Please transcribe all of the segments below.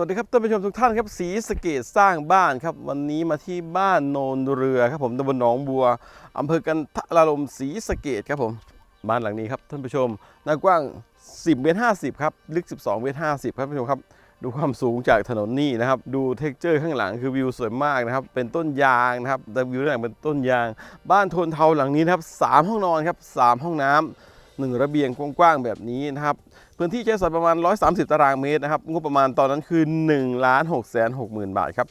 วัสดีครับท่านผู้ชมทุกท่านครับสีสเกตสร้างบ้านครับ วันนี้มาที่บ้านโนนเรือครับผมตำบลหนองบัวอำเภอกันทะลาลมสีสเกตครับผมบ้านหลังนี้ครับท่านผู้ชมหน้ากว้าง 10เมตร50ครับลึก 12เมตร50ครับท่านผู้ชมครับดูความสูงจากถนนนี่นะครับ ดูเท็กเจอร์ข้างหลังคือวิวสวยมากนะครับ เป็นต้นยางนะครับแต่วิวข้างหลังเป็นต้นยาง บ้านโทนเทาหลังนี้นครับ3ห้องนอนครับ3ห้องน้ำ หนึ่งระเบียงกว้างๆแบบนี้นะครับ พื้นที่ใช้สอยประมาณ 130 ตารางเมตรนะครับงบประมาณตอนนั้นคือ1ล้าน6 6 0 0 0 บาทครับ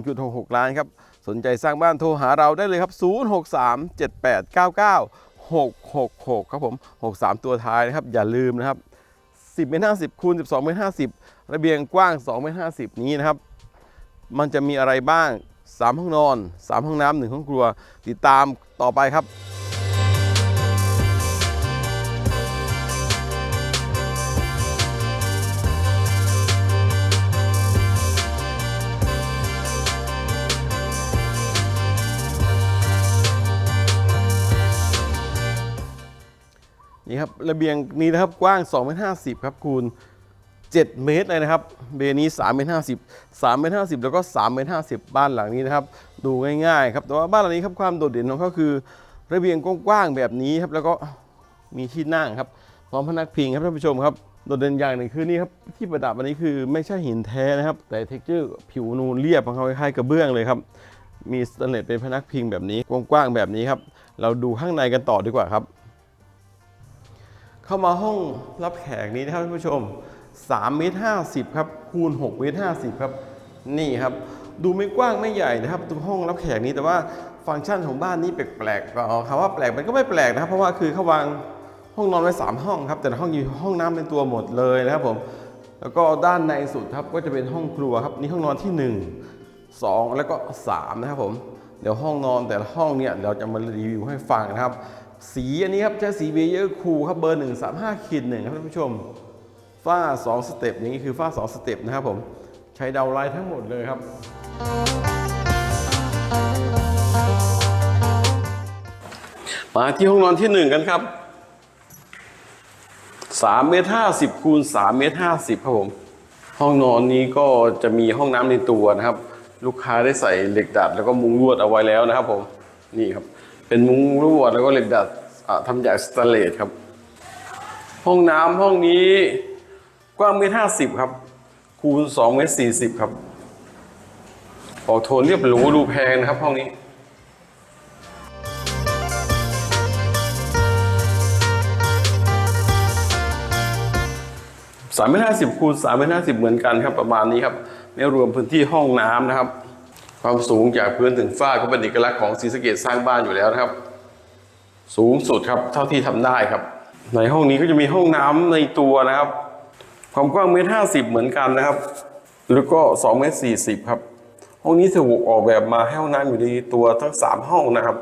1.66 ล้านครับสนใจสร้างบ้านโทรหาเราได้เลยครับ 0637899666 ครับผม 63 ตัวท้ายนะครับ อย่าลืมนะครับ 10เมตร50คูณ12เมตร50 ระเบียงกว้าง2เมตร50 นี้นะครับ มันจะมีอะไรบ้าง 3 ห้องนอน 3 ห้องน้ำ1ห้องครัว ติดตามต่อไปครับ นี่ครับระเบียงนี้นะครับกว้าง2เมตร50ครับคูณ7 เมตรเลยนะครับ เบนี้3เมตร50 3เมตร50 แล้วก็3เมตร50 บ้านหลังนี้นะครับ ดูง่ายๆครับแต่ว่าบ้านหลังนี้ครับความโดดเด่นของเขาคือ ระเบียงกว้างๆแบบนี้ครับแล้วก็มีที่นั่งครับพร้อมพนักพิงครับท่านผู้ชมครับโดดเด่นอย่างหนึ่งคือนี่ครับที่ประดับอันนี้คือไม่ใช่หินแท้นะครับ แต่เท็กเจอร์ผิวนูนเรียบของเขาคล้ายๆกระเบื้องเลยครับมีสแตนเลสเป็นพนักพิงแบบนี้กว้างๆแบบนี้ครับเราดูข้างในกันต่อดีกว่าครับ เข้ามาห้องรับแขกนี้นะครับท่านผู้ชม3เมตร50ครับคูณ6เมตร50ครับนี่ครับ ดูไม่กว้างไม่ใหญ่นะครับตรงห้องรับแขกนี้แต่ว่าฟังก์ชันของบ้านนี้แปลกๆก็คำว่าแปลกมันก็ไม่แปลกนะครับ เพราะว่าคือเขาวางห้องนอนไว้ 3 ห้องครับ แต่ห้องอยู่ห้องน้ำในตัวหมดเลยนะครับผมแล้วก็ด้านในสุดครับก็จะเป็นห้องครัวครับนี่ห้องนอนที่ 1 2 แล้วก็ 3 นะครับผมเดี๋ยวห้องนอนแต่ละห้องเนี่ยเราจะมารีวิวให้ฟังนะครับ สีอันนี้ครับใช้สีเบเยอร์คูลครับเบอร์ 135ขีดหนึ่งครับท่านผู้ชมฝ้า 2 สเต็ปอย่างนี้คือฝ้า 2 สเต็ปนะครับผมใช้ดาวไลท์ทั้งหมดเลยครับ มาที่ห้องนอนที่ 1 กันครับ3เมตร50คูณ3เมตร50ครับผมห้องนอนนี้ก็จะมีห้องน้ำในตัวนะครับ ลูกค้าได้ใส่เหล็กดัดแล้วก็มุ้งลวดเอาไว้แล้วนะครับผมนี่ครับ เป็นมุ้งลวดแล้วก็เหล็กดัดทำจากสแตนเลสครับ ห้องน้ำห้องนี้กว้างเมตรห้าสิบครับ คูณสองเมตรสี่สิบครับ ออกโทนเรียบหรูดูแพงนะครับห้องนี้สามเมตรห้าสิบคูณสามเมตรห้าสิบเหมือนกันครับประมาณนี้ครับไม่รวมพื้นที่ห้องน้ำนะครับ ความสูงจากพื้นถึงฝ้าก็เป็นเอกลักษณ์ของศรีสะเกดสร้างบ้านอยู่แล้วนะครับ สูงสุดครับเท่าที่ทำได้ครับ ในห้องนี้ก็จะมีห้องน้ำในตัวนะครับ ความกว้างเมตรห้าสิบเหมือนกันนะครับ แล้วก็สองเมตรสี่สิบครับ ห้องนี้ถูกออกแบบมาให้ห้องน้ำอยู่ในตัวทั้งสามห้องนะครับ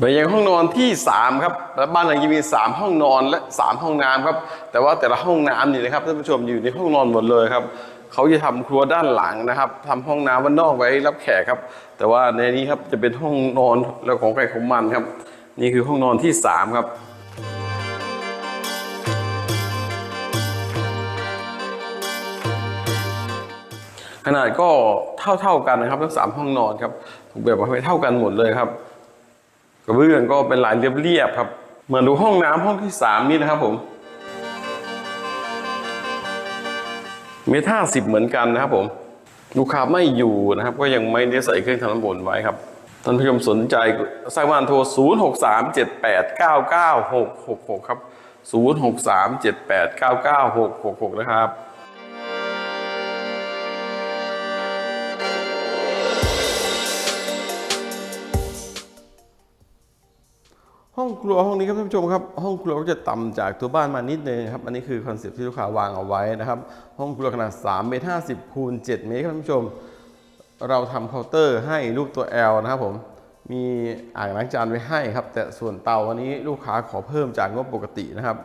ไปยังห้องนอนที่ 3 ครับและบ้านหลังนี้มี 3 ห้องนอนและ 3 ห้องน้ำครับ แต่ว่าแต่ละห้องน้ำนี่นะครับท่านผู้ชมอยู่ในห้องนอนหมดเลยครับเขาจะทำครัวด้านหลังนะครับทำห้องน้ำวันนอกไว้รับแขกครับ แต่ว่าในนี้ครับจะเป็นห้องนอนแล้วของใครของมันครับ นี่คือห้องนอนที่ 3 ครับขนาดก็เท่าๆกันนะครับทั้งสามห้องนอนครับถูกแบบมาให้เท่ากันหมดเลยครับ กระเบื้องก็เป็นลายเรียบๆครับเหมือนดูห้องน้ำห้องที่สามนี่นะครับผมเมตรห้าสิบเหมือนกันนะครับผม ลูกค้าไม่อยู่นะครับ ก็ยังไม่ได้ใส่เครื่องทำน้ำบนไว้ครับท่านผู้ชมสนใจสร้างบ้านโทร 0 6 3 7 8 9 9 6 6 6 ครับ 0 6 3 7 8 9 9 6 6 6 นะครับ องครัวห้องนี้ครับท่านผู้ชมครับ ห้องครัวก็จะต่ำจากตัวบ้านมานิดนึงครับ อันนี้คือคอนเซ็ปต์ที่ลูกค้าวางเอาไว้นะครับ ห้องครัวขนาด3เมตร50คูณ7เมตรครับท่านผู้ชม เราทำเคาน์เตอร์ให้รูปตัว L นะครับผม มีอ่างล้างจานไว้ให้ครับ แต่ส่วนเตาอันนี้ลูกค้าขอเพิ่มจากงบปกตินะครับ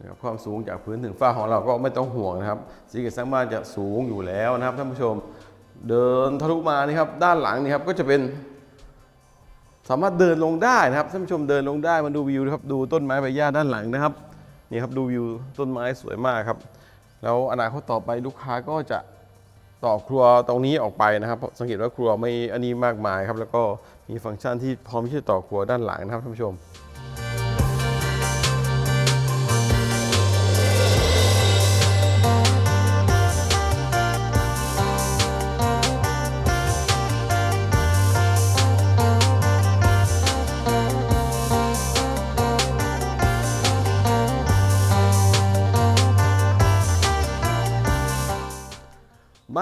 นะครับความสูงจากพื้นถึงฝ้าของเราก็ไม่ต้องห่วงนะครับสีเกตสร้างบ้านจะสูงอยู่แล้วนะครับท่านผู้ชม เดินทะลุมานี่ครับด้านหลังนี่ครับก็จะเป็น สามารถเดินลงได้นะครับท่านผู้ชมเดินลงได้มาดูวิวนะครับดูต้นไม้ใบหญ้าด้านหลังนะครับนี่ครับดูวิวต้นไม้สวยมากครับ แล้วอนาคตต่อไปลูกค้าก็จะต่อครัวตรงนี้ออกไปนะครับ สังเกตว่าครัวไม่อันนี้มากมายครับแล้วก็มีฟังก์ชันที่พร้อมที่จะต่อครัวด้านหลังนะครับท่านผู้ชม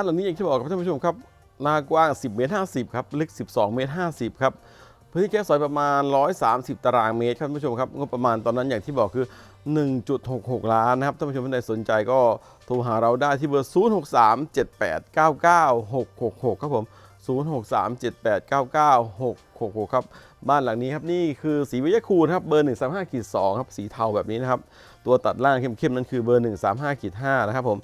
บ้านหลังนี้อย่างที่บอกครับท่านผู้ชมครับหน้ากว้าง 10 เมตร 50 ครับ ลึก 12 เมตร 50 ครับ พื้นที่แก้สอยประมาณ 130 ตารางเมตรครับท่านผู้ชมครับ งบประมาณตอนนั้นอย่างที่บอกคือ 1.66 ล้านนะครับ ท่านผู้ชมท่านใดสนใจก็โทรหาเราได้ที่เบอร์ 0637899666 ครับผม 0637899666 ครับ บ้านหลังนี้ครับนี่คือสีวิยาคูณครับเบอร์ 135ขีด2ครับสีเทาแบบนี้นะครับตัวตัดล่างเข้มๆนั้นคือเบอร์ 135ขีด5นะครับผม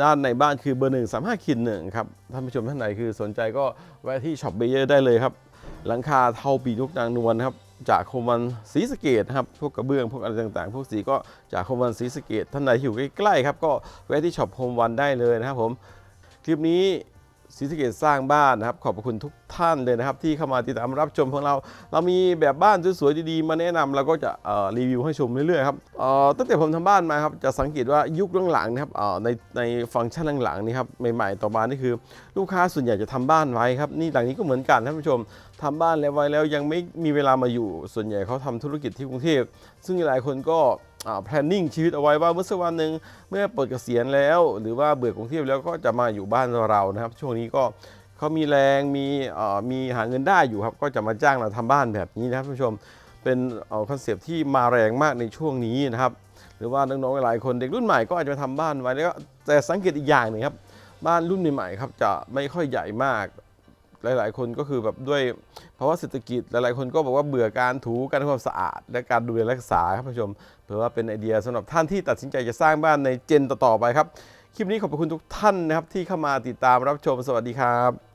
ด้านในบ้านคือเบอร์ 135ขีด1ครับท่านผู้ชมท่านไหนคือสนใจก็แวะที่ช็อปเบเยอร์ได้เลยครับหลังคาเทาปีกนกนางนวลครับจากโคมวันศรีสเกดนะครับพวกกระเบื้องพวกอะไรต่างๆ พวกสีก็จากโคมวันศรีสเกดท่านใดที่อยู่ใกล้ๆครับก็แวะที่ช็อปโคมวันได้เลยนะครับผมคลิปนี้ ศรีสะเกดสร้างบ้านนะครับ ขอบคุณทุกท่านเลยนะครับ ที่เข้ามาติดตามรับชมของเรา เรามีแบบบ้านสวยๆดีๆมาแนะนำเราก็จะรีวิวให้ชมเรื่อยๆครับตั้งแต่ผมทำบ้านมาครับจะสังเกตว่ายุคหลังๆนะครับในในฟังก์ชันหลังๆนี่ครับใหม่ๆต่อมานี่คือ ลูกค้าส่วนใหญ่จะทำบ้านไว้ครับนี่หลังนี้ก็เหมือนกันท่านผู้ชมทำบ้านแล้วไว้แล้วยังไม่มีเวลามาอยู่ส่วนใหญ่เขาทำธุรกิจที่กรุงเทพซึ่งหลายคนก็ อ่า planning ชีวิตเอาไว้ว่าเมื่อสักวันหนึ่งเมื่อเปิดเกษียณแล้ว หรือว่าเบื่อกรุงเทพแล้วก็จะมาอยู่บ้านเรานะครับ ช่วงนี้ก็เขามีแรงมีเอ่อมีหาเงินได้อยู่ครับ ก็จะมาจ้างเราทำบ้านแบบนี้นะครับท่านผู้ชมเป็นคอนเซปที่มาแรงมากในช่วงนี้นะครับ หรือว่าน้องๆหลายคนเด็กรุ่นใหม่ก็อาจจะมาทำบ้านไว้แล้วก็แต่สังเกตอีกอย่างหนึ่งครับ บ้านรุ่นใหม่ๆครับจะไม่ค่อยใหญ่มาก หลาย ๆ คนก็คือแบบด้วยภาวะเศรษฐกิจหลาย ๆ คนก็บอกว่าเบื่อการถูการทำความสะอาด และการดูแลรักษาครับผู้ชมเผื่อว่าเป็นไอเดียสำหรับท่านที่ตัดสินใจจะสร้างบ้านในเจนต่อๆไปครับคลิปนี้ขอบคุณทุกท่านนะครับที่เข้ามาติดตามรับชมสวัสดีครับ